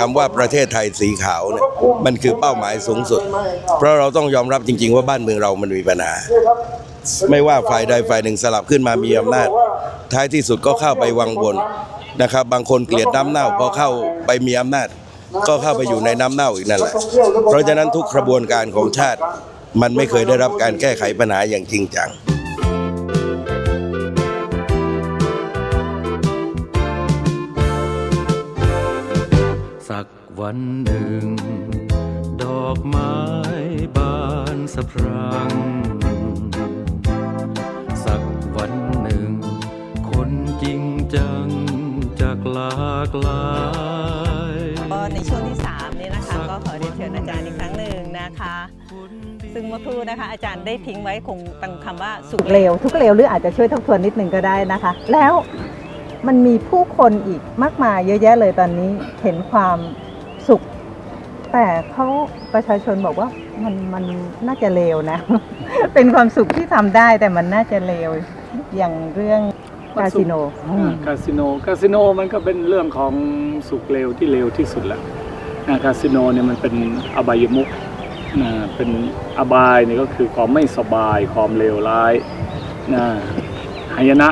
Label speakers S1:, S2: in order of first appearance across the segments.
S1: คำว่าประเทศไทยสีขาวเนี่ยมันคือเป้าหมายสูงสุด เพราะเราต้องยอมรับจริง ๆ ว่าบ้านเมืองเรามันมีปัญหา ไม่ว่าฝ่ายใดฝ่ายหนึ่งสลับขึ้นมามีอำนาจ ท้ายที่สุดก็เข้าไปวังวนนะครับ บางคนเกลียดน้ำเน่าพอเข้าไปมีอำนาจ ก็เข้าไปอยู่ในน้ำเน่าอีกนั่นแหละ เพราะฉะนั้นทุกกระบวนการของชาติ มันไม่เคยได้รับการแก้ไขปัญหาอย่างจริงจัง
S2: วันหนึ่ง ดอกไม้บานสะพรั่ง สักวันหนึ่ง คนจริงจังจากหลากหลาย
S3: ก็ในช่วงที่ 3 นี้นะคะ ก็ขอเรียนเชิญอาจารย์อีกครั้งหนึ่งนะคะ ซึ่งเมื่อครู่นะคะ อาจารย์ได้ทิ้งไว้คงเป็นคำว่าสุข
S4: เร็วทุกเร็วหรืออาจจะช่วยทบทวนนิดหนึ่งก็ได้นะคะ แล้วมันมีผู้คนอีกมากมายเยอะแยะเลยตอนนี้เห็นความ สุข แต่เขาประชาชนบอกว่ามันมันน่าจะเลวนะ เป็นความสุขที่ทำได้แต่มันน่าจะเลวอย่างเรื่องคาสิโนอืม
S5: คาสิโน คาสิโนมันก็เป็นเรื่องของสุขเลวที่เลวที่สุดแหละนะคาสิโนเนี่ยมันเป็นอบายมุขนะเป็นอบายเนี่ยก็คือความไม่สบายความเลวร้ายนะหายนะ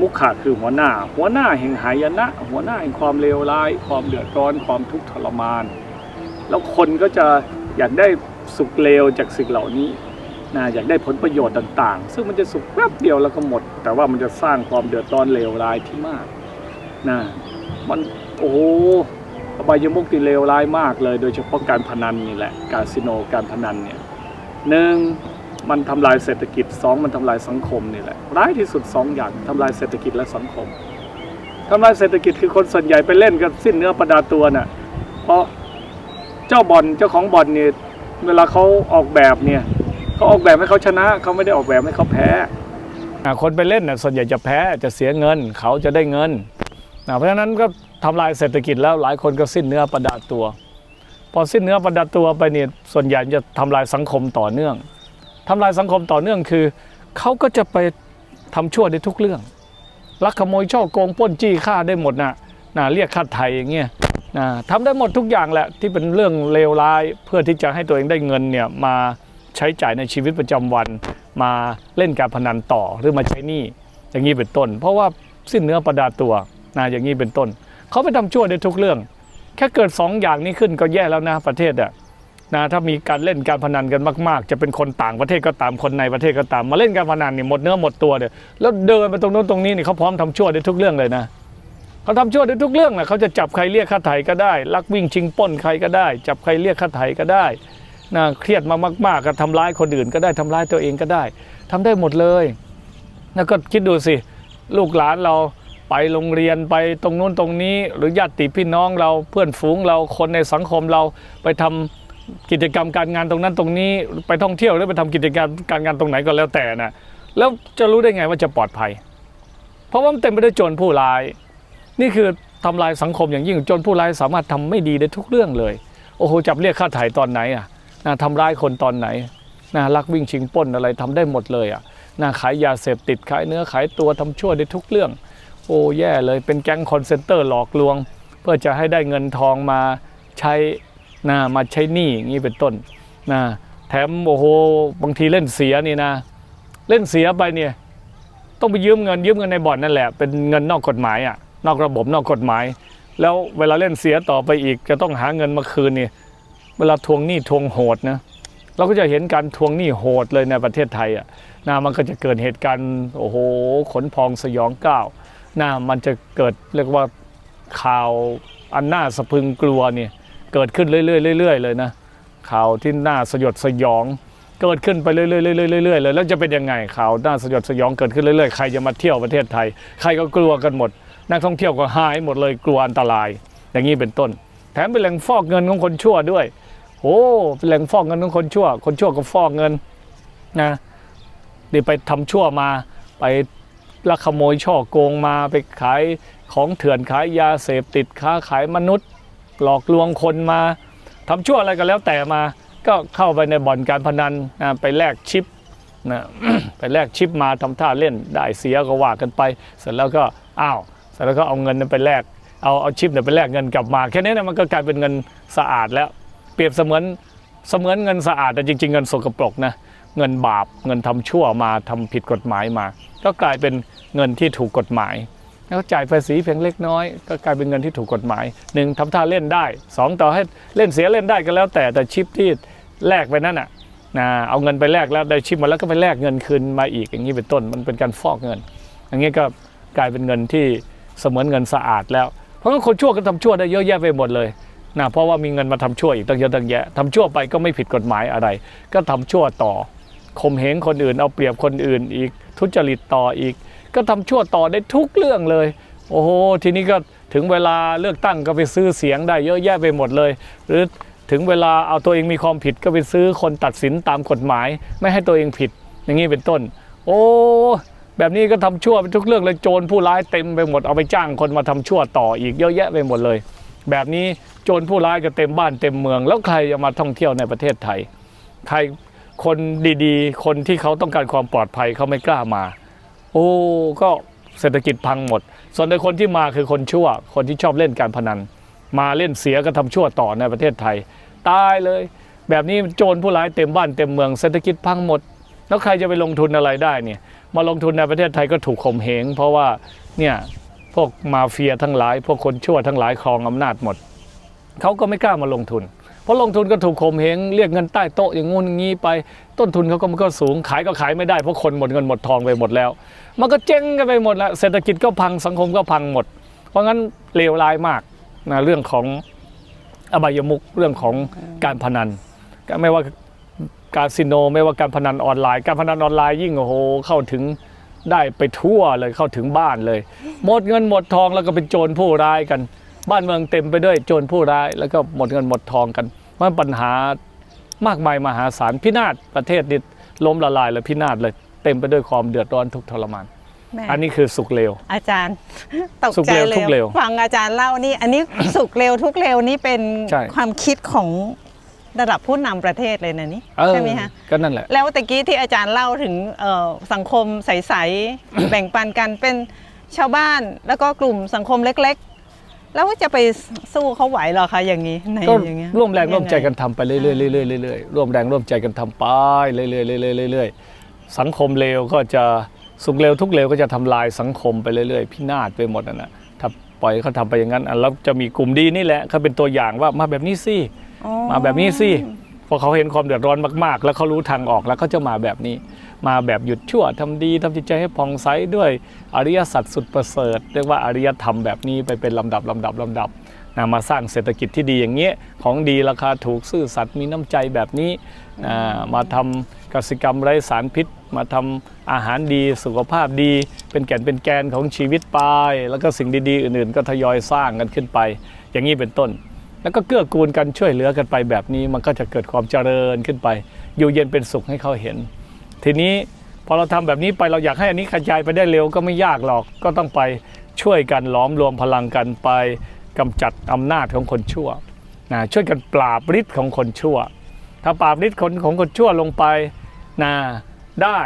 S5: มุขะคือหัวหน้า หัวหน้าแห่งหายนะ หัวหน้าแห่งความเลวร้าย ความเดือดร้อน ความทุกข์ทรมาน แล้วคนก็จะอยากได้สุขเลวจากสิ่งเหล่านี้นะอยากได้ผลประโยชน์ต่างๆ ซึ่งมันจะสุขแป๊บเดียวแล้วก็หมด แต่ว่ามันจะสร้างความเดือดร้อนเลวร้ายที่มากนะมันโอ้อบายมุกที่เลวร้ายมากเลย โดยเฉพาะการพนันนี่แหละ คาสิโนการพนันเนี่ยหนึ่ง มันทำลายเศรษฐกิจสองมันทำลายสังคมนี่แหละร้ายที่สุดสองอย่างทำลายเศรษฐกิจและสังคมทำลายเศรษฐกิจคือคนส่วนใหญ่ไปเล่นกันสิ้นเนื้อประดาตัวน่ะเพราะเจ้าบอลเจ้าของบอลเนี่ยเวลาเขาออกแบบเนี่ยเขาออกแบบให้เขาชนะเขาไม่ได้ออกแบบให้เขาแพ้คนไปเล่นน่ะส่วนใหญ่จะแพ้จะเสียเงิน เขาจะได้เงินเพราะฉะนั้นก็ทำลายเศรษฐกิจแล้วหลายคนก็สิ้นเนื้อประดาตัว พอสิ้นเนื้อประดาตัวไปเนี่ยส่วนใหญ่จะทำลายสังคมต่อเนื่อง ทำลายสังคมต่อเนื่องคือ เขาก็จะไปทำชั่วในทุกเรื่อง ลักขโมยช่อโกงป้นจี้ฆ่าได้หมดนะนะเรียกค่าไทยอย่างเงี้ยนะทำได้หมดทุกอย่างแหละที่เป็นเรื่องเลวร้ายเพื่อที่จะให้ตัวเองได้เงินเนี่ยมาใช้จ่ายในชีวิตประจำวัน มาเล่นการพนันต่อหรือมาใช้หนี้อย่างนี้เป็นต้น เพราะว่าสิ้นเนื้อประดาตัวนะอย่างนี้เป็นต้น เขาไปทำชั่วได้ทุกเรื่อง แค่เกิดสองอย่างนี้ขึ้นก็แย่แล้วนะประเทศอะ นะถ้ามีการเล่นการพนันกันมาก ๆ จะเป็นคนต่างประเทศก็ตามคนในประเทศก็ตาม มาเล่นการพนันเนี่ยหมดเนื้อหมดตัวเนี่ยแล้วเดินไปตรงโน้นตรงนี้นี่เขาพร้อมทำชั่วได้ทุกเรื่องเลยนะเขาทำชั่วได้ทุกเรื่องนะเขาจะจับใครเรียกค่าไถ่ก็ได้ ลักวิ่งชิงป้นใครก็ได้ จับใครเรียกค่าไถ่ก็ได้นะเครียดมามาก ๆ ก็ทำร้ายคนอื่นก็ได้ทำร้ายตัวเองก็ได้ทำได้หมดเลยแล้วก็คิดดูสิลูกหลานเราไปโรงเรียนไปตรงนู้นตรงนี้ หรือญาติพี่น้องเราเพื่อนฝูงเราคนในสังคมเราไปทำ กิจกรรมการงานตรงนั้นตรงนี้ไปท่องเที่ยวหรือไปทำกิจกรรมการงานตรงไหนก็แล้วแต่นะแล้วจะรู้ได้ไงว่าจะปลอดภัย เพราะว่ามันเต็มไปด้วยโจรผู้ร้าย นี่คือทำลายสังคมอย่างยิ่งโจนผู้ร้ายสามารถทำไม่ดีได้ทุกเรื่องเลย โอ้โหจับเรียกค่าถ่ายตอนไหนอะนะทำร้ายคนตอนไหนนะลักวิ่งชิงปล้นอะไรทำได้หมดเลยอะนะขายยาเสพติดขายเนื้อขายตัวทำชั่วได้ทุกเรื่อง โอ้แย่เลยเป็นแก๊งคอนเซนเตอร์หลอกลวง เพื่อจะให้ได้เงินทองมาใช้ นะมาใช้หนี้อย่างนี้เป็นต้นนะแถมโอ้โหบางทีเล่นเสียนี่นะ เล่นเสียไปเนี่ยต้องไปยืมเงินยืมเงินในบ่อนนั่นแหละเป็นเงินนอกกฎหมายอะนอกระบบนอกกฎหมาย แล้วเวลาเล่นเสียต่อไปอีก จะต้องหาเงินมาคืนนี่เวลาทวงหนี้ทวงโหดนะเราก็จะเห็นการทวงหนี้โหดเลยในประเทศไทยอะนะมันก็จะเกิดเหตุการณ์โอ้โหขนพองสยองก้าวนะมันจะเกิดเรียกว่าข่าวอันน่าสะพึงกลัวเนี่ย เกิดขึ้นเรื่อยๆเรื่อยๆเลยนะข่าวที่น่าสยดสยองเกิดขึ้นไปเรื่อยๆเรื่อยๆเรื่อยๆเลยแล้วจะเป็นยังไงข่าวน่าสยดสยองเกิดขึ้นเรื่อยๆใครจะมาเที่ยวประเทศไทย ใครก็กลัวกันหมด นักท่องเที่ยวก็หายหมดเลยกลัวอันตราย อย่างนี้เป็นต้น แถมเป็นแหล่งฟอกเงินของคนชั่วด้วยโอ้เป็นแหล่งฟอกเงินของคนชั่ว คนชั่วก็ฟอกเงินนะนี่ไปทำชั่วมาไปลักขโมยช่อโกงมาไปขายของเถื่อนขายยาเสพติดค้าขายมนุษย์ หลอกลวงคนมาทำชั่วอะไรก็แล้วแต่มา ก็เข้าไปในบ่อนการพนันนะไปแลกชิปนะไปแลกชิปมาทำท่าเล่นได้เสียก็ว่ากันไป เสร็จแล้วก็อ้าวเสร็จแล้วก็เอาเงินไปแลกเอาเอาชิปเนี่ยไปแลกเงินกลับมา แค่นี้นี่ยมันก็กลายเป็นเงินสะอาดแล้ว เปรียบเสมือนเสมือนเงินสะอาดแต่จริง ๆ เงินสกปรกนะเงินบาปเงินทำชั่วมาทำผิดกฎหมายมา ก็กลายเป็นเงินที่ถูกกฎหมาย แล้วจ่ายภาษีเพียงเล็กน้อย ก็กลายเป็นเงินที่ถูกกฎหมายหนึ่งทำท่าเล่นได้สองต่อให้เล่นเสียเล่นได้ก็แล้วแต่แต่ชิปที่แลกไปนั่นน่ะนะเอาเงินไปแลกแล้วได้ชิปมาแล้วก็ไปแลกเงินคืนมาอีกอย่างนี้เป็นต้นมันเป็นการฟอกเงิน อย่างนี้ก็กลายเป็นเงินที่เสมือนเงินสะอาดแล้ว เพราะงั้นคนชั่วก็ทำชั่วได้เยอะแยะไปหมดเลยนะเพราะว่ามีเงินมาทำชั่วอีกตั้งเยอะตั้งแยะทำชั่วไปก็ไม่ผิดกฎหมายอะไร ก็ทำชั่วต่อข่มเหงคนอื่นเอาเปรียบคนอื่นอีกทุจริตต่ออีก ก็ทำชั่วต่อได้ทุกเรื่องเลย โอ้โหทีนี้ก็ถึงเวลาเลือกตั้งก็ไปซื้อเสียงได้เยอะแยะไปหมดเลย หรือถึงเวลาเอาตัวเองมีความผิดก็ไปซื้อคนตัดสินตามกฎหมาย ไม่ให้ตัวเองผิด อย่างนี้เป็นต้น โอ้แบบนี้ก็ทำชั่วไปทุกเรื่องเลยโจรผู้ร้ายเต็มไปหมดเอาไปจ้างคนมาทำชั่วต่ออีกเยอะแยะไปหมดเลย แบบนี้โจรผู้ร้ายก็เต็มบ้านเต็มเมือง แล้วใครจะมาท่องเที่ยวในประเทศไทย ใครคนดีๆ คนที่เขาต้องการความปลอดภัยเขาไม่กล้ามา โอ้ก็เศรษฐกิจพังหมด ส่วนในคนที่มาคือคนชั่ว คนที่ชอบเล่นการพนัน มาเล่นเสียก็ทำชั่วต่อในประเทศไทย ตายเลย แบบนี้โจรผู้ร้ายเต็มบ้านเต็มเมืองเศรษฐกิจพังหมด แล้วใครจะไปลงทุนอะไรได้เนี่ย มาลงทุนในประเทศไทยก็ถูกข่มเหงเพราะว่าเนี่ยพวกมาเฟียทั้งหลาย พวกคนชั่วทั้งหลายครองอำนาจหมดเขาก็ไม่กล้ามาลงทุน เพราะลงทุนก็ถูกข่มเหงเรียกเงินใต้โต๊ะอย่างงู้นอย่างงี้ไป ต้นทุนเขาก็มันก็สูงขายก็ขายไม่ได้เพราะคนหมดเงินหมดทองไปหมดแล้ว มันก็เจ๊งกันไปหมดล้วเศรษฐกิจก็พังสังคมก็พังหมด เพราะงั้นเลวร้ายมากนะเรื่องของอบายมุกเรื่องของการพนันไม่ว่าคาสิโนไม่ว่าการพนันออนไลน์ การพนันออนไลน์ยิ่งโอ้โหเข้าถึงได้ไปทั่วเลยเข้าถึงบ้านเลย หมดเงินหมดทองแล้วก็เป็นโจรผู้ร้ายกัน บ้านเมืองเต็มไปด้วยโจรผู้ร้ายแล้วก็หมดเงินหมดทองกันเพราะฉะนั้นปัญหามากมายมหาศาลพินาศประเทศนี้ล้มละลายเลยพินาศเลย เต็มไปด้วยความเดือดร้อนทุกข์ทรมาน
S3: แม่
S5: อันนี้คือสุขเลว
S3: อาจารย์ตก
S5: สุข
S3: ใจ
S5: เร็ว
S3: เล
S5: ทุกเร็
S3: ยวฟังอาจารย์เล่านี่ อันนี้ สุกเร็วทุกเร็วนี่เป็น
S5: ใช่
S3: ความคิดของระดับผู้นำประเทศเลยนะนี่
S5: เออ
S3: ใช่ไหมคะ
S5: ก็นั่นแหละ
S3: แล้วตะกี้ที่อาจารย์เล่าถึงเอ่อสังคมใส ๆ แบ่งปันกันเป็นชาวบ้านแล้วก็กลุ่มสังคมเล็กๆ แล้วจะไปสู้เขาไหวเหรอคะอย่างนี้ใน
S5: ก็
S3: อย่างเงี้ย
S5: ร่วมแรงร่วมใจ
S3: ยังไง
S5: กันทำไปเรื่อยๆเรื่อยๆเรื่อยๆร่วมแรงร่วมใจกันทำไปเรื่อยๆเรื่อยๆเรื่อยๆสังคมเลวก็จะสุขเลวทุกเลวก็จะทำลายสังคมไปเรื่อยๆพินาศไปหมดนั่นนะถ้าปล่อยเขาทำไปอย่างนั้นอะแล้วจะมีกลุ่มดีนี่แหละเขาเป็นตัวอย่างว่ามาแบบนี้สิ
S3: อ๋อ
S5: มาแบบนี้สิพอเขาเห็นความเดือดร้อนมากๆ แล้วเขารู้ทางออกแล้วเขาจะมาแบบนี้ มาแบบหยุดชั่วทำดีทำจิตใจให้ผ่องใสด้วยอริยสัจสุดประเสริฐ เรียกว่าอริยธรรมแบบนี้ไปเป็นลำดับลำดับลำดับนะมาสร้างเศรษฐกิจที่ดีอย่างเงี้ยของดีราคาถูกซื่อสัตย์มีน้ำใจแบบนี้นะมาทำกสิกรรมไร้สารพิษ มาทำอาหารดีสุขภาพดี เป็นแก่นเป็นแกนของชีวิตไป แล้วก็สิ่งดีๆ อื่นๆ ก็ทยอยสร้างกันขึ้นไป อย่างนี้เป็นต้น แล้วก็เกื้อกูลกันช่วยเหลือกันไปแบบนี้มันก็จะเกิดความเจริญขึ้นไป อยู่เย็นเป็นสุขให้เขาเห็น ทีนี้พอเราทำแบบนี้ไปเราอยากให้อันนี้กระจายไปได้เร็วก็ไม่ยากหรอกก็ต้องไปช่วยกันหลอมรวมพลังกันไปกำจัดอำนาจของคนชั่วนะช่วยกันปราบฤทธิ์ของคนชั่ว ถ้าปราบฤทธิ์คนของคนชั่วลงไปนะได้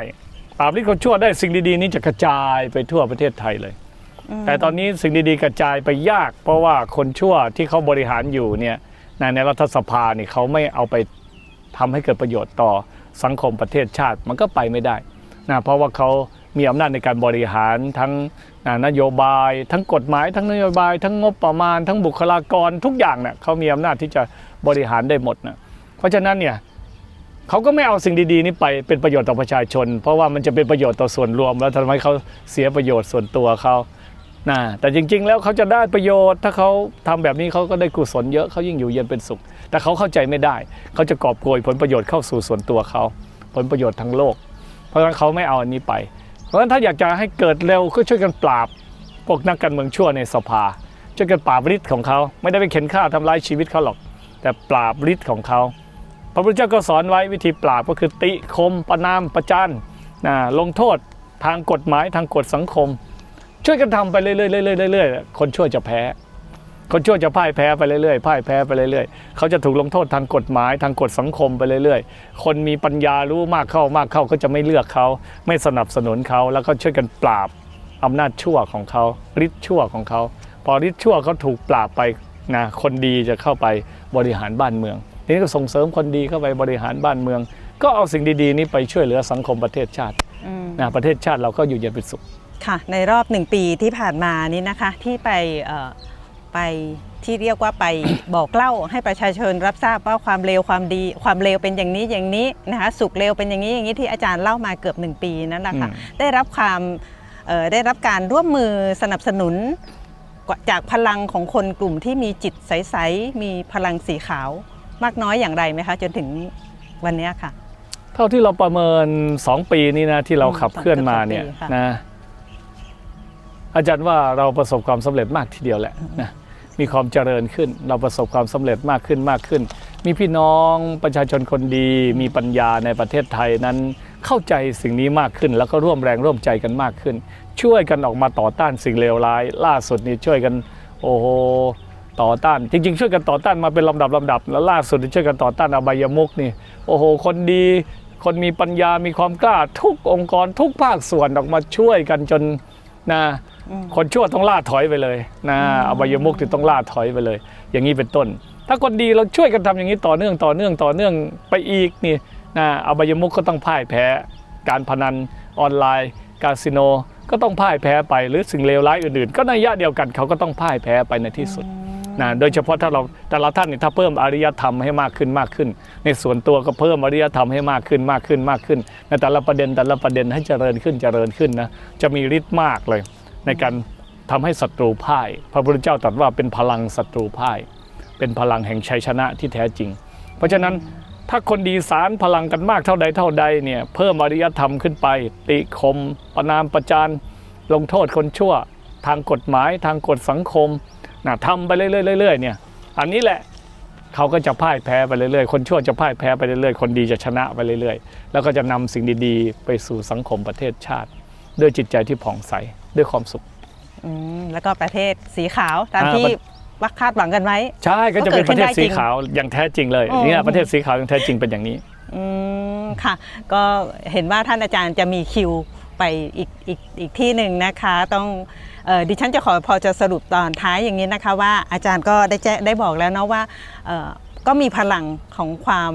S5: ปราบฤทธิ์คนชั่วได้สิ่งดีๆ นี้จะกระจายไปทั่วประเทศไทยเลย แต่ตอนนี้สิ่งดีๆกระจายไปยาก เพราะว่าคนชั่วที่เขาบริหารอยู่เนี่ยในในรัฐสภาเนี่ยเขาไม่เอาไปทำให้เกิดประโยชน์ต่อ สังคมประเทศชาติมันก็ไปไม่ได้นะเพราะว่าเขามีอำนาจในการบริหารทั้งนโยบาย ทั้งกฎหมาย ทั้งนโยบาย ทั้งงบประมาณ ทั้งบุคลากรทุกอย่างเนี่ยเขามีอำนาจที่จะบริหารได้หมดนะเพราะฉะนั้นเนี่ยเขาก็ไม่เอาสิ่งดีๆนี้ไปเป็นประโยชน์ต่อประชาชน เพราะว่ามันจะเป็นประโยชน์ต่อส่วนรวม แล้วทำให้เขาเสียประโยชน์ส่วนตัวเขานะแต่จริงๆแล้วเขาจะได้ประโยชน์ ถ้าเขาทำแบบนี้เขาก็ได้กุศลเยอะเขายิ่งอยู่เย็นเป็นสุข แต่เขาเข้าใจไม่ได้ เขาจะกอบโกยผลประโยชน์เข้าสู่ส่วนตัวเขา ผลประโยชน์ทางโลก เพราะฉะนั้นเขาไม่เอาอันนี้ไป เพราะฉะนั้นถ้าอยากจะให้เกิดเร็วก็ช่วยกันปราบพวกนักการเมืองชั่วในสภาช่วยกันปราบฤทธิ์ของเขา ไม่ได้ไปเข็นฆ่าทำร้ายชีวิตเขาหรอก แต่ปราบฤทธิ์ของเขาพระพุทธเจ้าก็สอนไว้วิธีปราบก็คือติคมประนามประจานนะลงโทษทางกฎหมายทางกฎสังคม ช่วยกันทำไปเรื่อยๆๆเรื่อยๆคนชั่วจะแพ้ คนชั่วจะพ่ายแพ้ไปเรื่อยๆพ่ายแพ้ไปเรื่อยๆเขาจะถูกลงโทษทางกฎหมายทางกฎสังคมไปเรื่อยๆ คนมีปัญญารู้มากเข้ามากเข้าก็จะไม่เลือกเขา ไม่สนับสนุนเขาแล้วก็ช่วยกันปราบอำนาจชั่วของเขาฤทธิ์ชั่วของเขาไปพอริชั่วเขาถูกปราบไปนะคนดีจะเข้าไปบริหารบ้านเมืองทีนี้ก็ส่งเสริมคนดีเข้าไปบริหารบ้านเมือง ก็เอาสิ่งดีๆนี้ไปช่วยเหลือสังคมประเทศชาติ
S3: อืม
S5: นะประเทศชาติเราก็อยู่เย็นเป็นสุข
S3: ค่ะในรอบหนึ่งปีที่ผ่านมานี้นะคะที่ไปเอ่อ ไปที่เรียกว่าไปบอกเล่าให้ประชาชนรับทราบว่าความเลวความดี ความเลวเป็นอย่างนี้อย่างนี้นะคะสุขเลวเป็นอย่างนี้อย่างนี้ที่อาจารย์เล่ามาเกือบหนึ่งปีนั่นแหละค่ะ
S5: อืม
S3: ได้รับความเอ่อได้รับการร่วมมือสนับสนุนจากพลังของคนกลุ่มที่มีจิตใส ๆ มีพลังสีขาวมากน้อยอย่างไรไหมคะ จนถึงวันเนี้ยค่ะ
S5: เท่าที่เราประเมิน 2 ปีนี้นะที่เรา
S3: อืม
S5: ขับเคลื่อนมาเนี่ย
S3: สองปีค่ะ
S5: นะ อาจารย์ว่าเราประสบความสำเร็จมากทีเดียวแหละนะมีความเจริญขึ้น เราประสบความสำเร็จมากขึ้นมากขึ้น มีพี่น้องประชาชนคนดี มีปัญญาในประเทศไทยนั้นเข้าใจสิ่งนี้มากขึ้น แล้วก็ร่วมแรงร่วมใจกันมากขึ้น ช่วยกันออกมาต่อต้านสิ่งเลวร้าย ล่าสุดนี้ช่วยกันโอ้โหต่อต้าน จริง ๆ ช่วยกันต่อต้านมาเป็นลำดับลำดับ แล้วล่าสุดนี่ช่วยกันต่อต้านอบายมุกนี่โอ้โห คนดี คนมีปัญญามีความกล้า ทุกองค์กรทุกภาคส่วนออกมาช่วยกันจนนะ คนชั่วต้องล่าถอยไปเลยนะอบายมุกที่ต้องล่าถอยไปเลย อย่างนี้เป็นต้น ถ้าคนดีเราช่วยกันทำอย่างนี้ต่อเนื่องต่อเนื่องต่อเนื่องไปอีกนี่นะอบายมุกก็ต้องพ่ายแพ้ การพนันออนไลน์คาสิโนก็ต้องพ่ายแพ้ไปหรือสิ่งเลวร้ายอื่นๆ ก็ในยะเดียวกันเขาก็ต้องพ่ายแพ้ไปในที่สุดนะโดยเฉพาะถ้าเราแต่ละท่านนี่ถ้าเพิ่มอริยธรรมให้มากขึ้นมากขึ้น ในส่วนตัวก็เพิ่มอริยธรรมให้มากขึ้นมากขึ้นมากขึ้น ในแต่ละประเด็นแต่ละประเด็นให้เจริญขึ้นเจริญขึ้นนะจะมีฤทธิ์มากเลย ในการทำให้ศัตรูพ่าย พระพุทธเจ้าตรัสว่าเป็นพลังศัตรูพ่าย เป็นพลังแห่งชัยชนะที่แท้จริง เพราะฉะนั้นถ้าคนดีสารพลังกันมากเท่าใดเท่าใดเนี่ยเพิ่มอริยธรรมขึ้นไป ติคม ประนามประจานลงโทษคนชั่ว ทางกฎหมายทางกฎสังคมนะทำไปเรื่อยๆเรื่อยเนี่ยอันนี้แหละเขาก็จะพ่ายแพ้ไปเรื่อยๆ คนชั่วจะพ่ายแพ้ไปเรื่อยๆ คนดีจะชนะไปเรื่อยๆ แล้วก็จะนำสิ่งดีๆ ไปสู่สังคมประเทศชาติ ด้วยจิตใจที่ผ่องใส ด้วยความสุข
S3: อืมแล้วก็ประเทศสีขาวตาม
S5: อ่า
S3: ที่
S5: ประ
S3: วักคาดหวังกันไว้
S5: ใช่ก็จะเป็นประเทศสีขาวอย่างแท้จริงเลย
S3: อ๋อ
S5: เนี่ยประเทศสีขาวอย่างแท้จริงเป็นอย่างนี้
S3: อืมค่ะ ก็เห็นว่าท่านอาจารย์จะมีคิวไปอีกอีกอีกที่หนึ่งนะคะ ต้องเออดิฉันจะขอพอจะสรุปตอนท้ายอย่างนี้นะคะ ว่าอาจารย์ก็ได้แจ้งได้บอกแล้วเนาะว่าเอ่อก็มีพลังของความ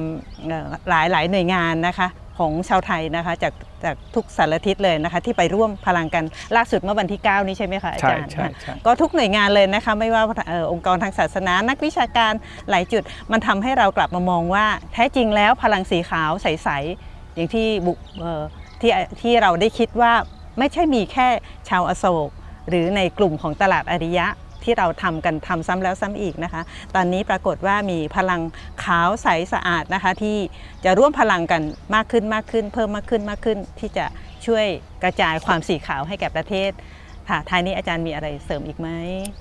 S3: เอ่อหลายหลายหน่วยงานนะคะ ของชาวไทยนะคะจากจากทุกสารทิศเลยนะคะ ที่ไปร่วมพลังกันล่าสุดเมื่อวันที่ 9 นี้ใช่ไหมคะอา
S5: ใช่
S3: จารย์
S5: ใช่ใช่
S3: ก็ทุกหน่วยงานเลยนะคะไม่ว่าเอ่อองค์กรทางศาสนานักวิชาการหลายจุด มันทำให้เรากลับมามองว่า แท้จริงแล้วพลังสีขาวใสๆอย่างที่บุเอ่อที่ที่เราได้คิดว่าไม่ใช่มีแค่ชาวอโศก หรือในกลุ่มของตลาดอริยะ ที่เราทำกันทำซ้ำแล้วซ้ำอีกนะคะ ตอนนี้ปรากฏว่ามีพลังขาวใสสะอาดนะคะ ที่จะร่วมพลังกันมากขึ้นมากขึ้น เพิ่มมากขึ้นมากขึ้น ที่จะช่วยกระจายความสีขาวให้แก่ประเทศค่ะท้ายนี้อาจารย์มีอะไรเสริมอีกไหม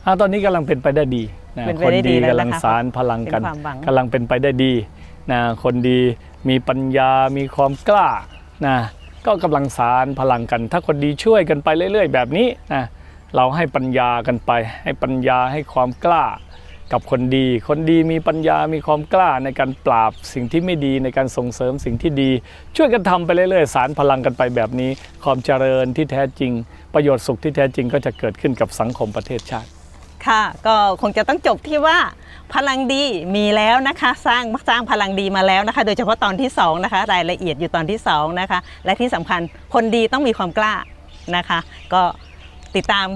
S5: อ่าตอนนี้กำลังเป็นไปได้ดีนะ
S3: เป็นไป
S5: คน
S3: ได้ดี
S5: ดี
S3: แล้ว
S5: กำลัง
S3: นะคะ
S5: สารพลังกัน
S3: เป็นความหวัง
S5: กำลังเป็นไปได้ดีนะคนดีมีปัญญามีความกล้านะก็กำลังสารพลังกัน ถ้าคนดีช่วยกันไปเรื่อย ๆ แบบนี้นะ เราให้ปัญญากันไป ให้ปัญญาให้ความกล้ากับคนดี คนดีมีปัญญามีความกล้าในการปราบสิ่งที่ไม่ดีในการส่งเสริมสิ่งที่ดี ช่วยกันทำไปเรื่อยๆ สารพลังกันไปแบบนี้ ความเจริญที่แท้จริง ประโยชน์สุขที่แท้จริงก็จะเกิดขึ้นกับสังคมประเทศชาติ
S3: ค่ะ ก็คงจะต้องจบที่ว่าพลังดีมีแล้วนะคะ สร้างสร้างพลังดีมาแล้วนะคะ โดยเฉพาะตอนที่สองนะคะรายละเอียดอยู่ตอนที่สองนะคะและที่สำคัญคนดีต้องมีความกล้านะคะ ก็ ติดตาม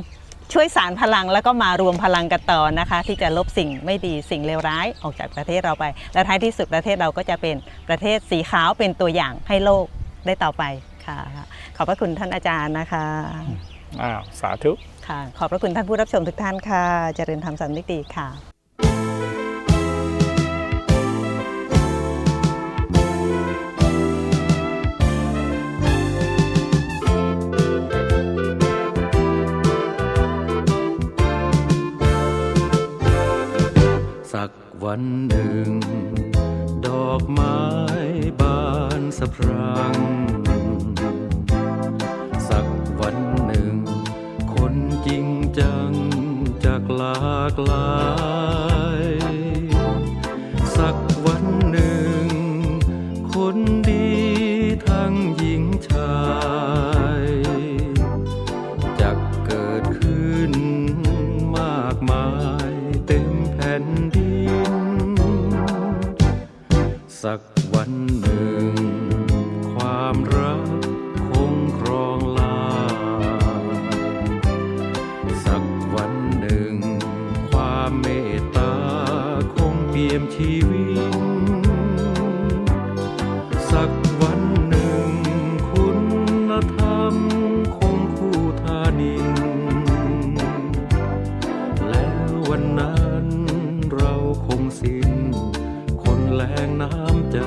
S3: ช่วยสารพลังแล้วก็มารวมพลังกันต่อนะคะ ที่จะลบสิ่งไม่ดีสิ่งเลวร้ายออกจากประเทศเราไป และท้ายที่สุดประเทศเราก็จะเป็นประเทศสีขาวเป็นตัวอย่างให้โลกได้ต่อไปค่ะ ขอบพระคุณท่านอาจารย์นะคะ
S5: อ้าวสาธุ
S3: ค่ะ ขอบพระคุณท่านผู้รับชมทุกท่านค่ะ เจริญธรรมสันนิติค่ะ
S2: วันหนึ่ง ดอกไม้บานสะพรั่ง สักวันหนึ่ง คนจริงจังจากลากลา สักวันหนึ่ง ความรักคงครองลา สักวันหนึ่ง ความเมตตาคงเปี่ยมชีวิต งน้ำใจ